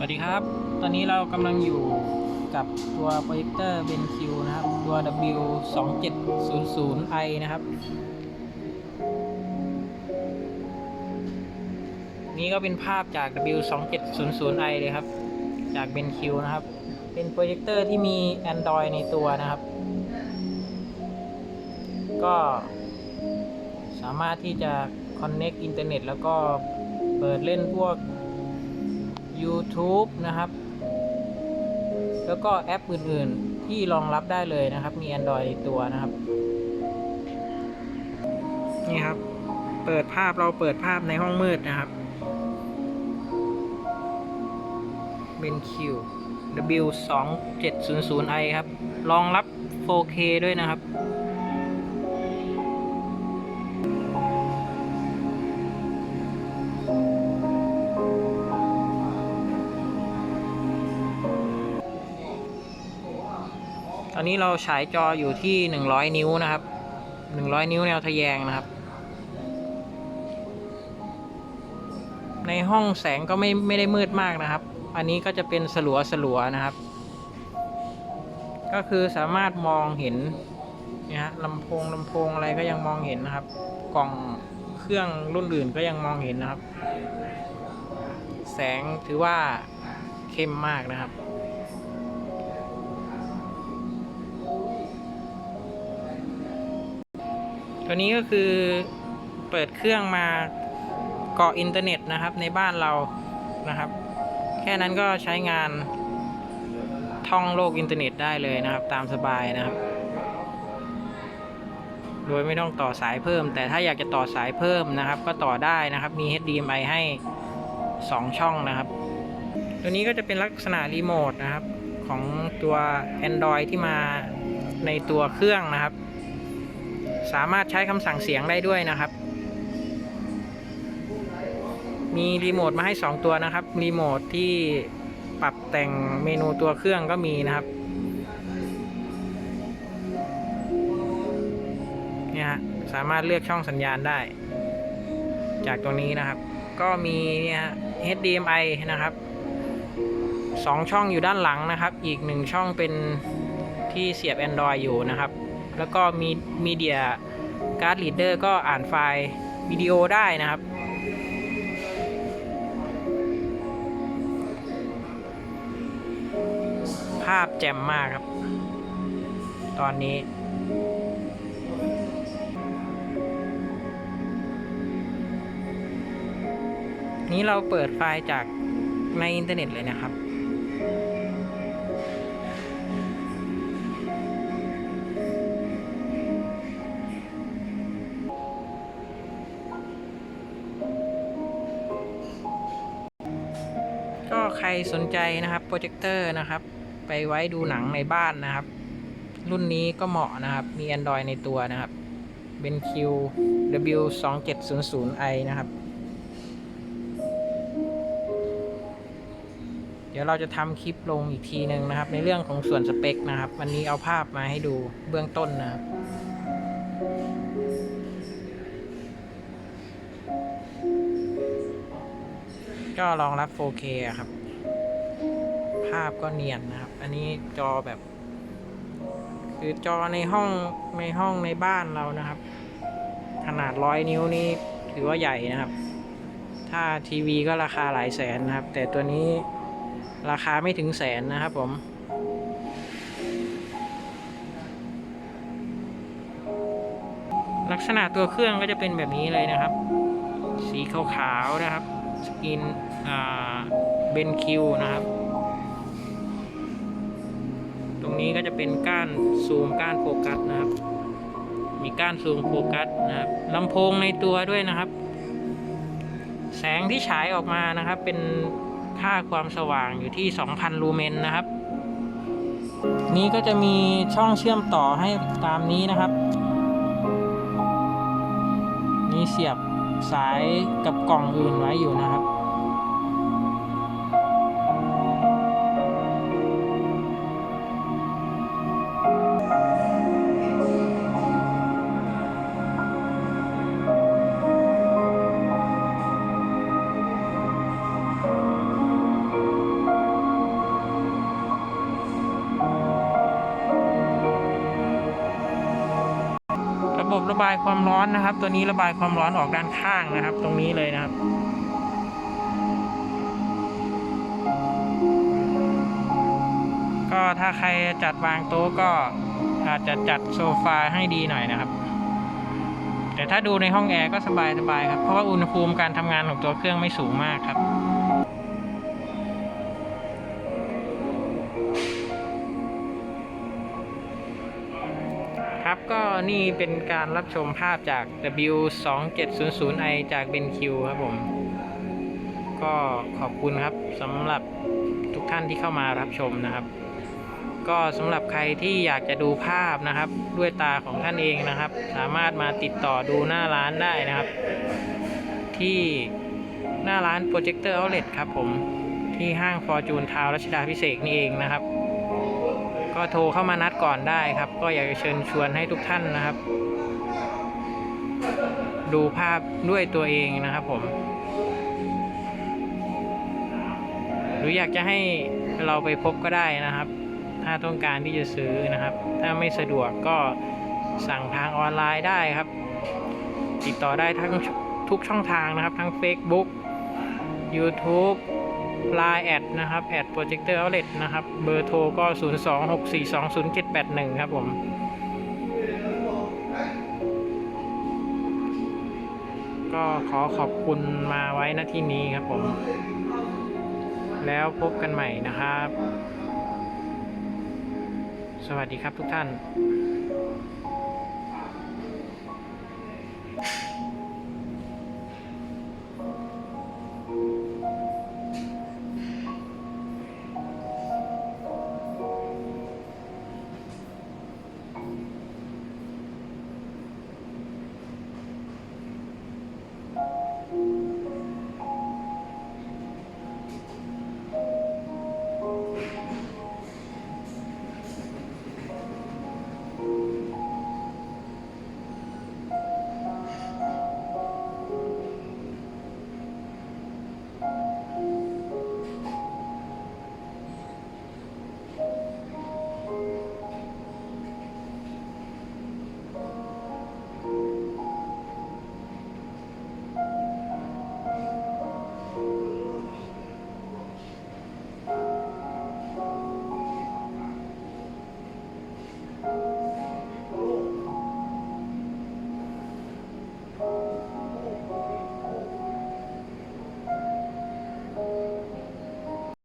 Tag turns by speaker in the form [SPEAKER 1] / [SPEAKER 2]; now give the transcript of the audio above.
[SPEAKER 1] สวัสดีครับ ตอนนี้เรากำลังอยู่กับตัวโปรเจคเตอร์ BenQ นะครับ ตัว W 2 7 0 0 i นะครับ นี่ก็เป็นภาพจาก W 2 7 0 0 i เลยครับ จาก BenQ นะครับ เป็นโปรเจคเตอร์ที่มี Android ในตัวนะครับ ก็สามารถที่จะ Connect อินเทอร์เน็ตแล้วก็เปิดเล่นพวก YouTube นะครับ แล้วก็แอปอื่นๆที่รองรับได้เลยนะครับ มี Android ในตัวนะครับ นี่ครับ เปิดภาพเราเปิดภาพในห้องมืดนะครับเป็น Q W 2 7 0 0 i ครับ รองรับ 4K ด้วยนะครับ อนนี้เราฉายจออยู่ที่ 100 นิ้วนะครับ 100 นิ้วแนวทะแยงนะครับ ในห้องแสงก็ไม่ไม่ได้มืดมากนะครับ อันนี้ก็จะเป็นสลัวสลัวนะครับ ก็คือสามารถมองเห็นนี่ยฮะลำโพงลำโพงอะไรก็ยังมองเห็นนะครับ กล่องเครื่องรุ่นอื่นก็ยังมองเห็นนะครับ แสงถือว่าเข้มมากนะครับ ตัวนี้ก็คือเปิดเครื่องมาเกาะอินเทอร์เน็ตนะครับ ในบ้านเรานะครับ แค่นั้นก็ใช้งานท่องโลกอินเทอร์เน็ตได้เลยนะครับ ตามสบายนะครับ โดยไม่ต้องต่อสายเพิ่ม แต่ถ้าอยากจะต่อสายเพิ่มนะครับ ก็ต่อได้นะครับมี HDMI ให้ 2 ช่องนะครับ ตัวนี้ก็จะเป็นลักษณะรีโมทนะครับของตัว Android ที่มาในตัวเครื่องนะครับ สามารถใช้คำสั่งเสียงได้ด้วยนะครับ มีรีโมทมาให้ 2 ตัวนะครับ รีโมทที่ปรับแต่งเมนูตัวเครื่องก็มีนะครับเนี่ยฮะสามารถเลือกช่องสัญญาณได้ จากตรงนี้นะครับ ก็มีเนี่ย HDMI นะครับสองช่องอยู่ด้านหลังนะครับ อีกหนึ่งช่องเป็นที่เสียบ Android อยู่นะครับ แล้วก็มีมีเดียการ์ดลีดเดอร์ก็อ่านไฟล์วิดีโอได้นะครับ ภาพแจ่มมากครับ ตอนนี้นี้เราเปิดไฟล์จากในอินเทอร์เน็ตเลยนะครับ ก็ใครสนใจนะครับโปรเจคเตอร์นะครับ ไปไว้ดูหนังในบ้านนะครับ รุ่นนี้ก็เหมาะนะครับ มี Android ในตัวนะครับเป็น Q W 2 7 0 0 i นะครับ เดี๋ยวเราจะทำคลิปลงอีกทีหนึ่งนะครับ ในเรื่องของส่วนสเปคนะครับ วันนี้เอาภาพมาให้ดูเบื้องต้นนะครับ ก็รองรับ 4K ครับ ภาพก็เนียนนะครับ อันนี้จอแบบ คือจอในห้องในห้องในบ้านเรานะครับ ขนาดร้อยนิ้วนี่ถือว่าใหญ่นะครับ ถ้าทีวีก็ราคาหลายแสนนะครับ แต่ตัวนี้ราคาไม่ถึงแสนนะครับผมลักษณะตัวเครื่องก็จะเป็นแบบนี้เลยนะครับ สีขาวๆนะครับ สกิน เบนคิวนะครับ ตรงนี้ก็จะเป็นก้านซูมก้านโฟกัสนะครับ มีก้านซูมโฟกัสนะครับลำโพงในตัวด้วยนะครับ แสงที่ฉายออกมานะครับ เป็นค่าความสว่างอยู่ที่ 2,000 ลูเมนนะครับ นี้ก็จะมีช่องเชื่อมต่อให้ตามนี้นะครับมีเสียบสายกับกล่องอื่นไว้อยู่นะครับ ระบายความร้อนนะครับ ตัวนี้ระบายความร้อนออกด้านข้างนะครับ ตรงนี้เลยนะครับก็ถ้าใครจัดวางโต๊ะก็อาจจะจัดโซฟาให้ดีหน่อยนะครับ แต่ถ้าดูในห้องแอร์ก็สบายสบายครับ เพราะว่าอุณหภูมิการทำงานของตัวเครื่องไม่สูงมากครับ ครับ ก็นี่เป็นการรับชมภาพจาก W2700i จาก BenQ ครับผม ก็ขอบคุณครับสำหรับทุกท่านที่เข้ามารับชมนะครับ ก็สำหรับใครที่อยากจะดูภาพนะครับ ด้วยตาของท่านเองนะครับ สามารถมาติดต่อดูหน้าร้านได้นะครับ ที่หน้าร้าน Projector Outlet ครับผมที่ห้าง Fortune Town รัชดาพิเศษนี่เองนะครับ ก็โทรเข้ามานัดก่อนได้ครับ ก็อยากจะเชิญชวนให้ทุกท่านนะครับ ดูภาพด้วยตัวเองนะครับผม หรืออยากจะให้เราไปพบก็ได้นะครับ ถ้าต้องการที่จะซื้อนะครับ ถ้าไม่สะดวกก็สั่งทางออนไลน์ได้ครับ ติดต่อได้ทั้งทุกช่องทางนะครับ ทั้ง Facebook YouTube Line แอดนะครับแอด Projector Outlet นะครับ เบอร์โทรก็ 026420781 ครับผมก็ขอขอบคุณมาไว้ณที่นี้ครับผม แล้วพบกันใหม่นะครับ สวัสดีครับทุกท่าน